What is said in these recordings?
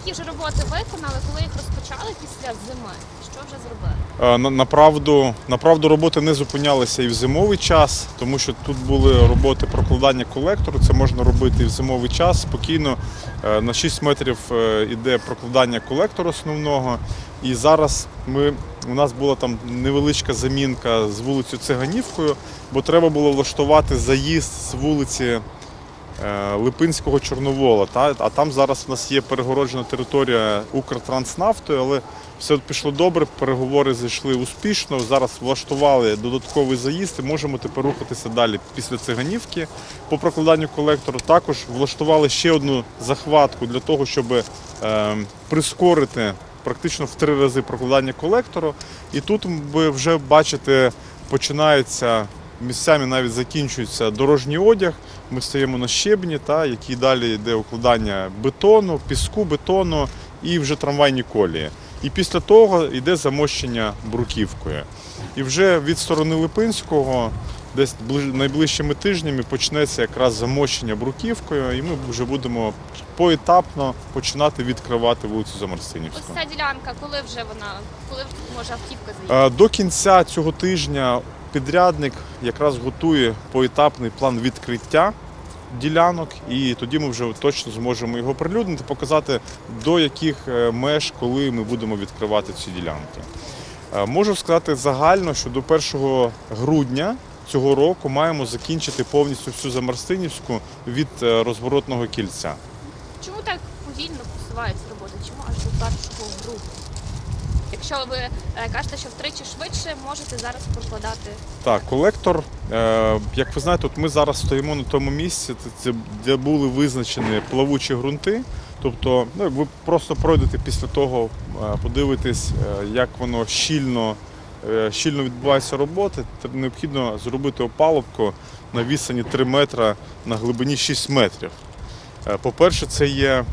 які вже роботи виконали, коли їх розпочали після зими? Що вже зробили? Е, на- Направду, направду роботи не зупинялися і в зимовий час, тому що тут були роботи прокладання колектору. Це можна робити і в зимовий час. Спокійно е, на 6 метрів е, іде прокладання колектору основного. І зараз ми, у нас була там невеличка замінка з вулицею Циганівкою, бо треба було влаштувати заїзд з вулиці Липинського Чорновола. Та? А там зараз у нас є перегороджена територія Укртранснафтою, але все пішло добре, переговори зайшли успішно. Зараз влаштували додатковий заїзд і можемо тепер рухатися далі після циганівки по прокладанню колектору. Також влаштували ще одну захватку для того, щоб е, прискорити практично в три рази прокладання колектору. І тут ви вже бачите, починається місцями навіть закінчується дорожній одяг. Ми стоїмо на щебні, та, який далі йде укладання бетону, піску, бетону і вже трамвайні колії. І після того йде замощення бруківкою. І вже від сторони Липинського, десь ближ- найближчими тижнями почнеться якраз замощення бруківкою, і ми вже будемо поетапно починати відкривати вулицю Замарсинівську. Ось ця ділянка, коли вже вона, коли може автівка заїхати? Е, До кінця цього тижня підрядник якраз готує поетапний план відкриття ділянок, і тоді ми вже точно зможемо його прилюднити, показати до яких е, меж, коли ми будемо відкривати ці ділянки. Е, Можу сказати загально, що до 1 грудня цього року маємо закінчити повністю всю Замарстинівську від е, розворотного кільця. Чому так повільно посуваються роботи? Чому аж до 1 грудня? Якщо ви е, кажете, що втричі швидше можете зараз прокладати Так, колектор, е, як ви знаєте, от ми зараз стоїмо на тому місці, де були визначені плавучі ґрунти. Тобто, ну, ви просто пройдете після того, е, подивитесь, як воно щільно, щільно відбуваються роботи. Необхідно зробити опалубку на відстані 3 метри на глибині 6 метрів. По-перше, це є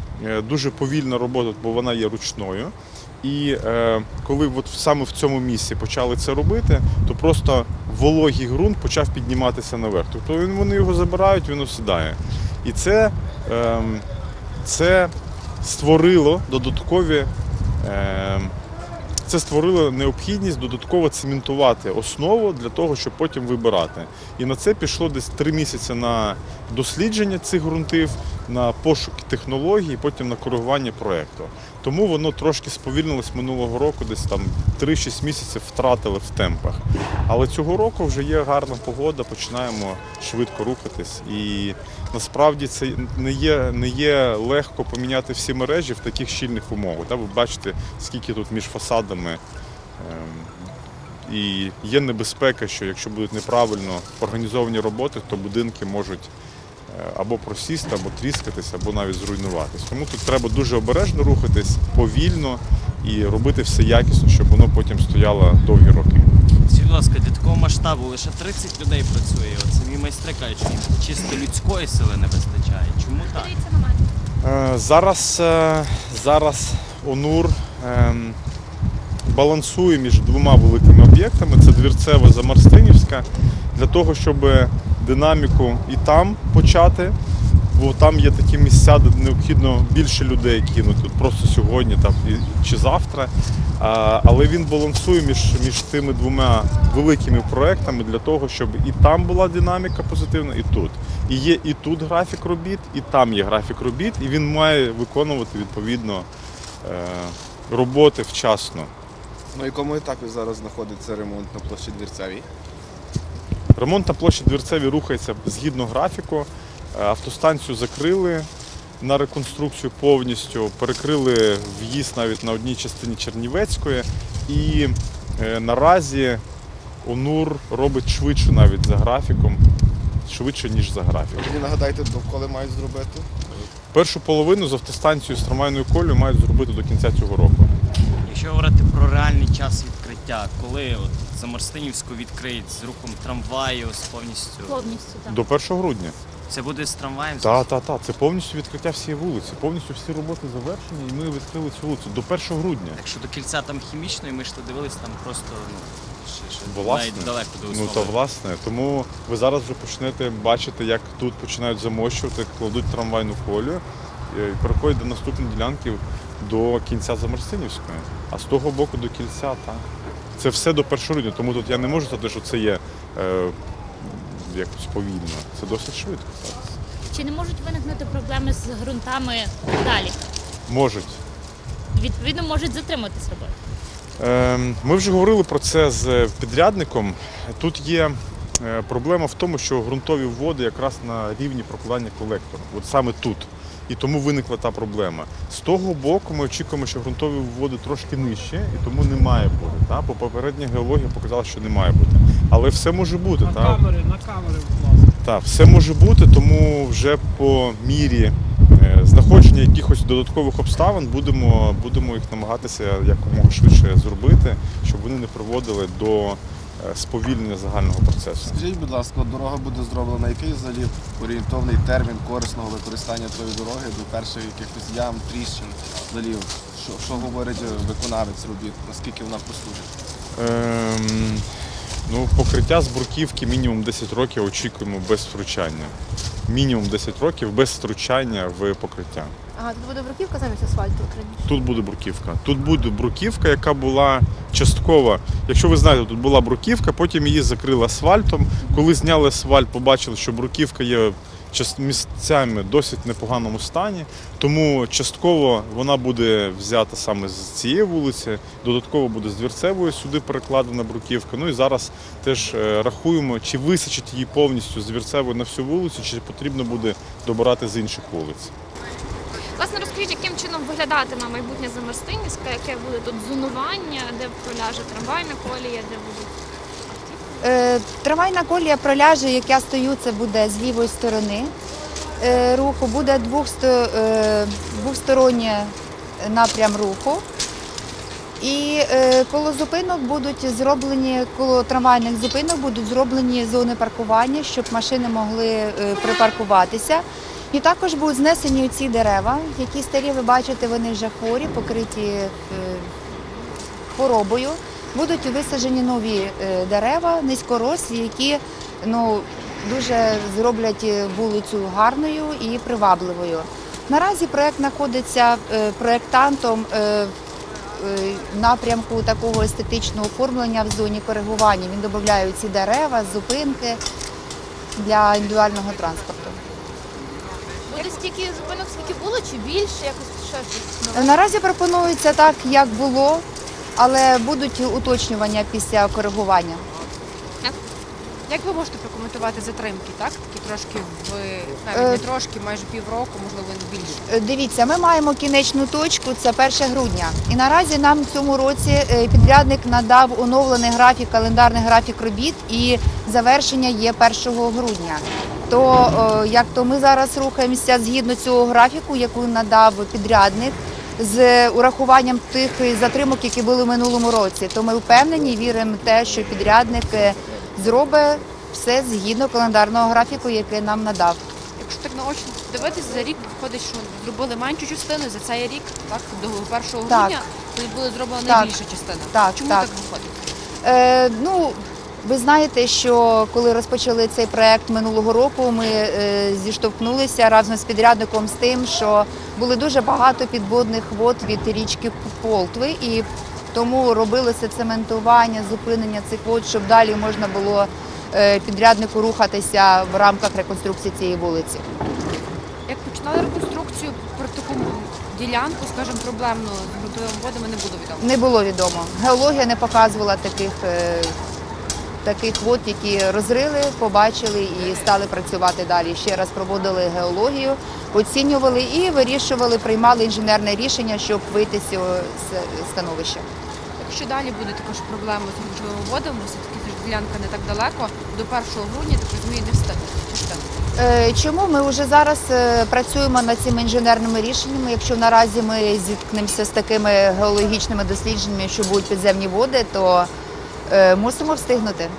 дуже повільна робота, бо вона є ручною. І е, коли от саме в цьому місці почали це робити, то просто вологий ґрунт почав підніматися наверх. Тобто вони його забирають, він осідає. І це, е, це створило додаткові. Е, це створило необхідність додатково цементувати основу для того, щоб потім вибирати. І на це пішло десь три місяці на дослідження цих ґрунтів, на пошуки технологій, потім на коригування проєкту. Тому воно трошки сповільнилось минулого року, десь там 3-6 місяців втратили в темпах. Але цього року вже є гарна погода, починаємо швидко рухатись. І насправді це не є, не є легко поміняти всі мережі в таких щільних умовах. Ви бачите, скільки тут між фасадами. Ем, І є небезпека, що якщо будуть неправильно організовані роботи, то будинки можуть е, або просісти, або тріскатись, або навіть зруйнуватись. Тому тут треба дуже обережно рухатись, повільно і робити все якісно, щоб воно потім стояло довгі роки. Скажіть, будь ласка, для такого масштабу лише 30 людей працює. От самі майстри кажуть, що чисто людської сили не вистачає. Чому так? Е, Зараз, е, зараз ОНУР ем, балансує між двома великими об'єктами: це Двірцева Замарстинівська, для того, щоб динаміку і там почати. Бо там є такі місця, де необхідно більше людей кинути просто сьогодні там, чи завтра. Але він балансує між, між тими двома великими проектами для того, щоб і там була динаміка позитивна, і тут. І є і тут графік робіт, і там є графік робіт, і він має виконувати відповідно е, роботи вчасно. На якому етапі зараз знаходиться ремонт на площі Двірцевій? Ремонт на площі Двірцеві рухається згідно графіку. Е, Автостанцію закрили на реконструкцію повністю, перекрили в'їзд навіть на одній частині Чернівецької. І е, наразі ОНУР робить швидше навіть за графіком, швидше, ніж за графіком. Мені нагадайте, коли мають зробити? Першу половину з автостанцією з трамвайною колею мають зробити до кінця цього року. Якщо говорити про реальний час відкриття, коли от Замарстинівську відкриють з рухом трамваю, з повністю. Повністю так. До 1 грудня. Це буде з трамваєм? Так, так, так. Це повністю відкриття всієї вулиці. Повністю всі роботи завершені, і ми відкрили цю вулицю до 1 грудня. Якщо до кільця там хімічної, ми йшли дивились, там просто ну, ще, ще Власне. навіть далеко до Ну основи. то власне. Тому ви зараз вже почнете бачити, як тут починають замощувати, кладуть трамвайну колію і переходять до наступної ділянки. До кінця Замарстинівської, а з того боку до кільця, так. Це все до першорудня, тому тут я не можу сказати, що це є е, якось повільно. Це досить швидко зараз. Чи не можуть виникнути проблеми з ґрунтами далі? Можуть. Відповідно, можуть затриматись роботи. Ем, Ми вже говорили про це з підрядником. Тут є е, проблема в тому, що ґрунтові води якраз на рівні прокладання колектора. От саме тут. І тому виникла та проблема. З того боку ми очікуємо, що ґрунтові води трошки нижче, і тому не має бути. Та? По попередній геології показала, що не має бути. Але все може бути. На Та? камери, на камери, будь ласка. Так, все може бути, тому вже по мірі е, знаходження якихось додаткових обставин будемо, будемо їх намагатися якомога швидше зробити, щоб вони не приводили до сповільнення загального процесу. Скажіть, будь ласка, дорога буде зроблена, який взагалі орієнтовний термін корисного використання тої дороги до перших якихось ям, тріщин, взагалі, що, що говорить е, виконавець робіт, наскільки вона прослужить? Ем, ну, покриття з бруківки мінімум 10 років очікуємо без втручання. Мінімум 10 років без втручання в покриття. Ага, тут буде бруківка замість асфальту раніше. Тут буде бруківка. Тут буде бруківка, яка була часткова. Якщо ви знаєте, тут була бруківка, потім її закрили асфальтом. Коли зняли асфальт, побачили, що бруківка є час- місцями досить непоганому стані. Тому частково вона буде взята саме з цієї вулиці, додатково буде з двірцевої сюди перекладена бруківка. Ну і зараз теж е, рахуємо, чи висачить її повністю з двірцевої на всю вулицю, чи потрібно буде добирати з інших вулиць. Власне, розкажіть, яким чином виглядатиме майбутнє Замарстинівська, яке буде тут зонування, де проляже трамвайна колія, де будуть Е, Трамвайна колія проляже, як я стою, це буде з лівої сторони е, руху. Буде е, двохсторонній напрям руху. І коло зупинок будуть зроблені, коло трамвайних зупинок будуть зроблені зони паркування, щоб машини могли припаркуватися. І також будуть знесені ці дерева, які старі, ви бачите, вони вже хворі, покриті е, хворобою. Будуть висаджені нові е, дерева, низькорослі, які ну, дуже зроблять е, вулицю гарною і привабливою. Наразі проект знаходиться проектантом е, напрямку такого естетичного оформлення в зоні коригування. Він додає ці дерева, зупинки для індивідуального транспорту. Буде стільки зупинок, скільки було, чи більше, якось ще щось нове? Наразі пропонується так, як було, але будуть уточнювання після коригування. Як ви можете прокоментувати затримки, так? Такі трошки в навіть Е, не трошки, майже півроку, можливо, більше. Е, Дивіться, ми маємо кінечну точку, це 1 грудня. І наразі нам в цьому році е, підрядник надав оновлений графік, календарний графік робіт, і завершення є 1 грудня. То е, як то ми зараз рухаємося згідно цього графіку, яку надав підрядник. З урахуванням тих затримок, які були в минулому році, то ми впевнені, і віримо в те, що підрядник е, зробить все згідно календарного графіку, який нам надав. Якщо так наочно дивитися, за рік виходить, що зробили меншу частину, за цей рік, так, до 1 Так. грудня, коли була зроблена найбільша частина. Так, Чому так. так виходить? Е, ну, ви знаєте, що коли розпочали цей проект минулого року, ми е, зіштовхнулися разом з підрядником з тим, що були дуже багато підводних вод від річки Полтви, і тому робилося цементування, зупинення цих вод, щоб далі можна було е, підряднику рухатися в рамках реконструкції цієї вулиці. Як починали реконструкцію про таку ділянку, скажімо, проблемну з водами не було відомо. Не було відомо. Геологія не показувала таких, е, таких вод, які розрили, побачили і стали працювати далі. Ще раз проводили геологію, оцінювали і вирішували, приймали інженерне рішення, щоб вийти з цього становища. Якщо далі буде також проблема з ґрунтовими водами, все-таки ділянка не так далеко, до 1 грудня, так розумію, не встигнуть. Не встигнуть. Е, Чому ми вже зараз е, працюємо над цими інженерними рішеннями? Якщо наразі ми зіткнемося з такими геологічними дослідженнями, що будуть підземні води, то Е, мусимо встигнути.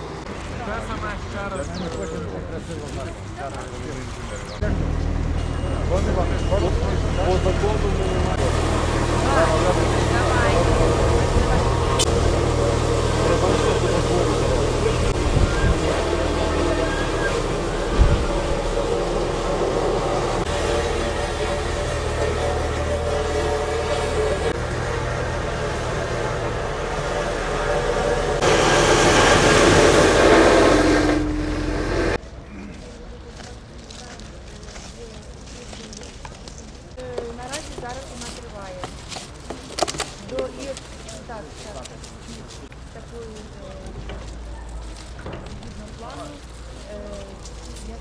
По закону немає. Зараз вона триває. До і так, так. Такої е, згідно плану. Е, я...